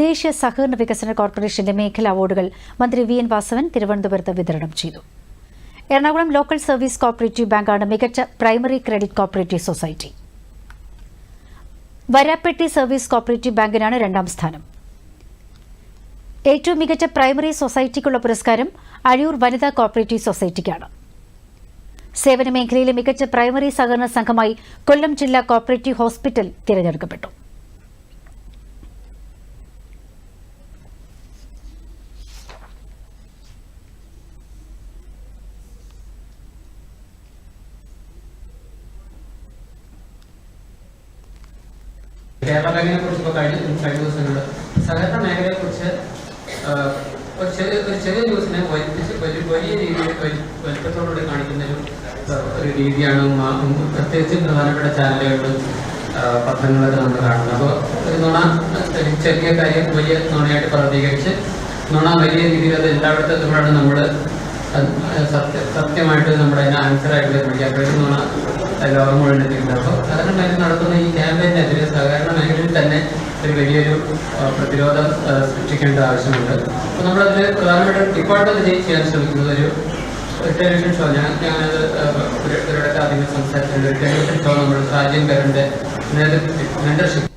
ദേശീയ സഹകരണ വികസന കോർപ്പറേഷന്റെ മേഖലാ അവാർഡുകൾ മന്ത്രി വി എൻ വാസവൻ തിരുവനന്തപുരത്ത് വിതരണം ചെയ്തു. എറണാകുളം ലോക്കൽ സർവീസ് കോപ്പറേറ്റീവ് ബാങ്കാണ് മികച്ച primary credit cooperative society. Varappetty service cooperative ബാങ്കിനാണ് രണ്ടാം സ്ഥാനം. ഏറ്റവും മികച്ച പ്രൈമറി സൊസൈറ്റിക്കുള്ള പുരസ്കാരം അഴിയൂർ വനിതാ കോപ്പറേറ്റീവ് സൊസൈറ്റിക്കാണ്. സേവന മേഖലയിലെ മികച്ച പ്രൈമറി സഹകരണ സംഘമായി കൊല്ലം ജില്ലാ കോപ്പറേറ്റീവ് ഹോസ്പിറ്റൽ തിരഞ്ഞെടുക്കപ്പെട്ടു. കേരള ബാങ്കിനെ കുറിച്ച് ഇപ്പോൾ കഴിഞ്ഞ കഴിഞ്ഞ ദിവസങ്ങളിൽ സഹകരണ മേഖലയെ കുറിച്ച് ഒരു ചെറിയ ഒരു ചെറിയ ന്യൂസിനെ വലിപ്പിച്ച് വലിയ വലിയ രീതിയിൽ വലി- വലിപ്പത്തോടുകൂടി കാണിക്കുന്ന ഒരു ഒരു രീതിയാണ് പ്രത്യേകിച്ച് പ്രധാനപ്പെട്ട ചാനലുകളിലും പത്രങ്ങളൊക്കെ നമ്മൾ കാണുന്നത്. അപ്പോൾ ഒരു നുണ ഒരു ചെറിയ കാര്യം വലിയ നുണയായിട്ട് പ്രതികരിച്ച് നുണ വലിയ രീതിയിൽ അത് എല്ലായിടത്തും എത്തുമ്പോഴാണ് നമ്മൾ സത്യ സത്യമായിട്ട് നമ്മുടെ അതിന് ആൻസറായിട്ട് വിളിക്കാൻ നുണ ലോകം മുഴുവൻ എത്തിയിട്ടുണ്ട്. അപ്പോൾ അതിനുണ്ടായിട്ട് നടത്തുന്ന ഈ ക്യാമ്പയിനെതിരെ പ്രതിരോധം സൃഷ്ടിക്കേണ്ട ആവശ്യമുണ്ട്. അപ്പോൾ നമ്മളതിൽ പ്രധാനമായിട്ടും ഇപ്പോഴത്തെ ചെയ്യാൻ ശ്രമിക്കുന്നത് ഒരു ടെലിവിഷൻ ഷോ. ഞാൻ ഞാനത് ഒരിടത്ത് അധികം സംസാരിച്ചിട്ടുണ്ട്. ടെലിവിഷൻ ഷോ നമ്മൾ കരന്റെ നേതൃത്വത്തിൽ മെന്റർഷിപ്പ്.